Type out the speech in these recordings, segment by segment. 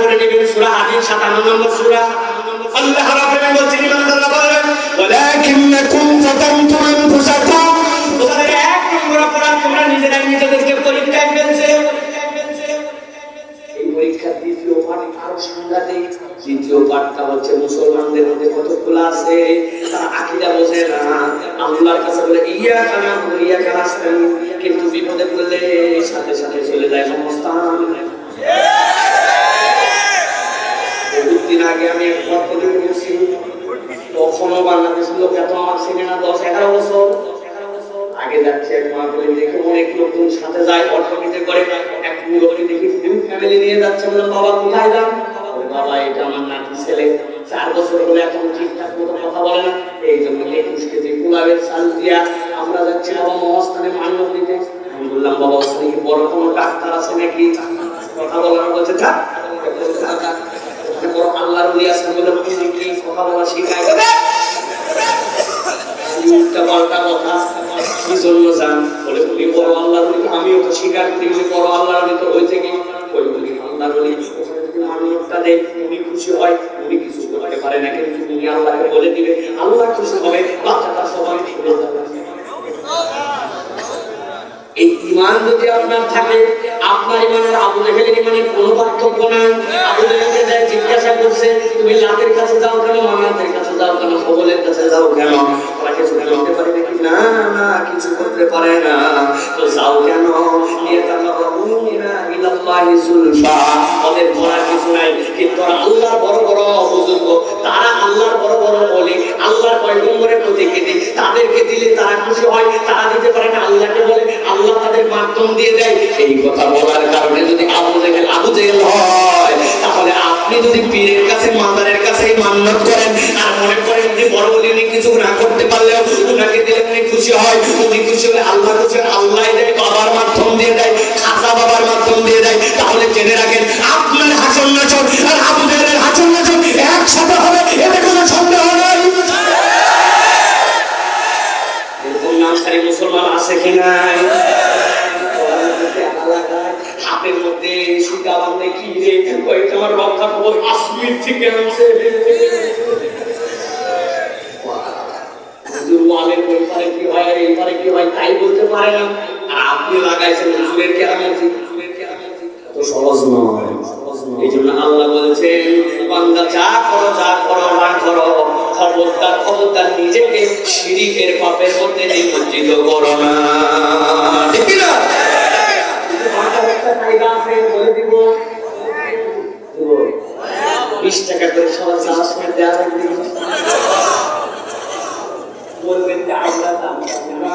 করে নেবেন নম্বর আল্লাহ রাব্বুল বলছেন বলেন, ওয়ালাকিন্নাকুম ফাতামতুম আনফুসাকুম। এক নম্বর অপরাধ তোমরা নিজেরা নিজেদেরকে পরীক্ষায় ফেলছে পরীক্ষা দ্বিতীয় পাঠ আরও সাংঘাতিক। দ্বিতীয় পাঠটা হচ্ছে মুসলমানদের মধ্যে কতগুলো আছে? তারা আকিদা বোঝে না। আল্লাহর কাছে বলে, ইয়া কানা ইয়া কানা কিন্তু বিপদে পড়লে সাথে সাথে চলে যায় সমস্ত Yeah! আগে আমি তখনও বাংলাদেশের লোক এত আমার না, দশ এগারো বছর। আগে যাচ্ছে এক দেখে অনেক লোকজন সাথে যায় করে। এক দেখি ফ্যামিলি নিয়ে যাচ্ছে বাবা, কোথায় যান? বাবা, এটা আমার নাতি ছেলে। চার বছর হলে এখন ঠিকঠাক মতো কথা বলে না। এই জন্য একুশ কেজি দিয়া আমরা যাচ্ছি বাবা মহাস্থানে দিতে। আমি বললাম, বাবা, ওখানে বড় কোনো ডাক্তার আছে নাকি? কথা বলার বলছে ওখানে বড় আল্লাহর উলি আছে বলে তিনি কি কথা বলা বলে, বড় আল্লাহর উলি আমিও তো ওই উলি ওখানে যদি মান্যতটা দেয় উনি খুশি হয়, উনি কিছু করতে পারে না, কিন্তু উনি আল্লাহকে বলে দিবে, আল্লাহ খুশি হবে, বাচ্চাটা সবাই এই ইমান যদি আপনার থাকে, আপনার ইমানের আবু জেহেলের ইমানের কোনো পার্থক্য নাই। আবু যায় জিজ্ঞাসা করছে, তুমি লাতের কাছে যাও কেন? মামাতের কাছে যাও কেন? সবলের কাছে যাও কেন? ওরা কিছু করতে পারে নাকি? না না, কিছু করতে পারে না। তো যাও কেন? নিয়ে তাকাবুনা ইলাল্লাহি যুলফা ওদের করার কিছু নাই। কিন্তু আল্লাহর বড় বড় বুজুর্গ তারা আল্লাহর বড় বড় বলে প্রতিকৃতি তাদেরকে উনি কিছু না করতে পারলেও উনাকে দিলে উনি খুশি হয়। উনি খুশি হলে আল্লাহ খুশি হয় আল্লাহ দেয়, বাবার মাধ্যম দিয়ে দেয় খাসা বাবার মাধ্যম দিয়ে দেয়। তাহলে জেনে রাখেন, আপনার হাসন নাচন আর জেহেলের হাসন নাচন একসাথে হবে, এতে কোনো সন্দেহ নাই। এরকম নামধারী মুসলমান আছে কি নাই? হাতের মধ্যে সুতা বাঁধে কি রে? ওই তোমার রক্ষা খবর? কাশ্মীর থেকে আনছে। ওয়ালের ওই পারে কি হয় আর এই পারে কি হয় তাই বলতে পারে না। আর আপনি লাগাইছেন হুজুরের কেরামতি তো সহজ নয় এই জন্য আল্লাহ বলেছেন বান্দা যা করো যা করো না করো খবরদার খবরদার নিজেকে শিরিকের পাপের মধ্যে নিমজ্জিত করো না ঠিক না বাংলার একটা কায়দা আছে, বলে দিব। দিব। বিশ টাকা করে সবার চাষ করে দেওয়া লাগবে বলবেন যে আমরা জানতাম না।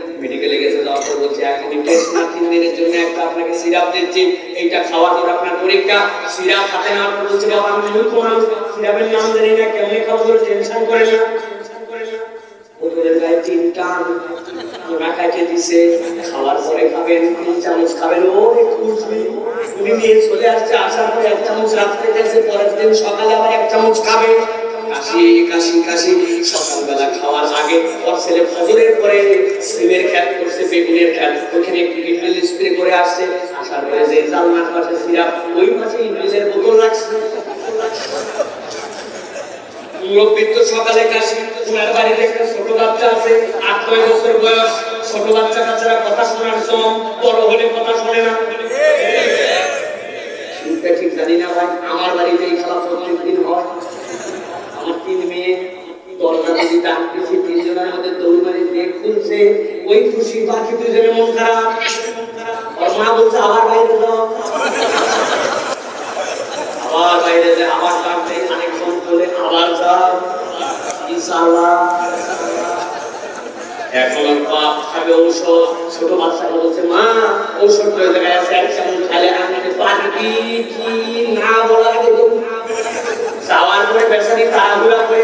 মেডিকেলে গেছে, যাওয়ার পর বলছে এখনই টেস্ট না তিন জন্য একটা আপনাকে সিরাপ দিচ্ছি। এইটা খাওয়ার পর আপনার পরীক্ষা সিরাপ হাতে নেওয়ার পর বলছে, বাবা, আমি মূর্খ মানুষ সিরাপের নাম জানি না, কেমনি খাব করে টেনশন করে না। না পরে খাবেন চামচ খাবেন। চলে আসার এক চামচ রাত্রে পরের দিন সকালে এক চামচ খাবে। কাশি কাশি কাশি, সকালবেলা খাওয়ার আগে ওর ছেলে ফজরের পরে সিমের খ্যাত করছে বেগুনের খ্যাত ওখানে একটু ইন্ডিল স্প্রে করে আসছে। আসার পরে যে জালনার পাশে সিরাপ ওই পাশে ইন্ডিলের বোতল রাখছে। মুরব্বীর তো সকালে কাশি উনার বাড়িতে একটা ছোট বাচ্চা আছে আট নয় বছর বয়স। ছোট বাচ্চা কাচ্চারা কথা শোনার সময় বড় হলে কথা শোনে না। ঠিক জানি না ভাই আমার বাড়িতে এই খেলা খুশি বাকি দুজনের মন খারাপ। ওর মা বলছে, আবার বাইরে যাও। আবার বাইরে যে আবার ডাকতে আরেকজন বলে আবার যাও। ইনশাআল্লাহ। এখন বাপ খাবে ঔষধ। ছোট বাচ্চাকে বলছে, মা, ঔষধ ওই জায়গায় আছে, এক চামচ খাইলে আমাকে পারবি কি না বলা আগে যাওয়ার পরে বেচারি তাড়াহুড়া করে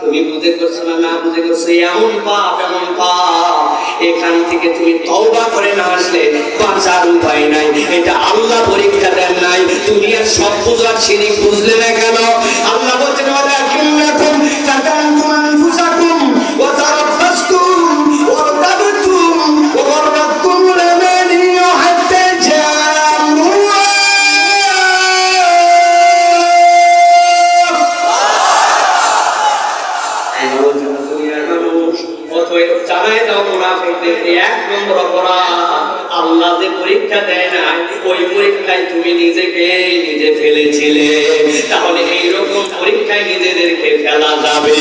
তুমি বুঝে করছ না না বুঝে করছ, এমন পাপ এমন পাপ। এখান থেকে তুমি তওবা করে না আসলে বাঁচার উপায় নাই। এটা আল্লাহ পরীক্ষা দেন নাই। তুমি আর সব বুঝার সিঁড়ি বুঝলে না কেন? আল্লাহ আল্লাহ যে পরীক্ষা দেয় না, ওই পরীক্ষায় তুমি নিজেকে নিজে ফেলেছিলে। তাহলে এইরকম পরীক্ষায় নিজেদেরকে ফেলা যাবে।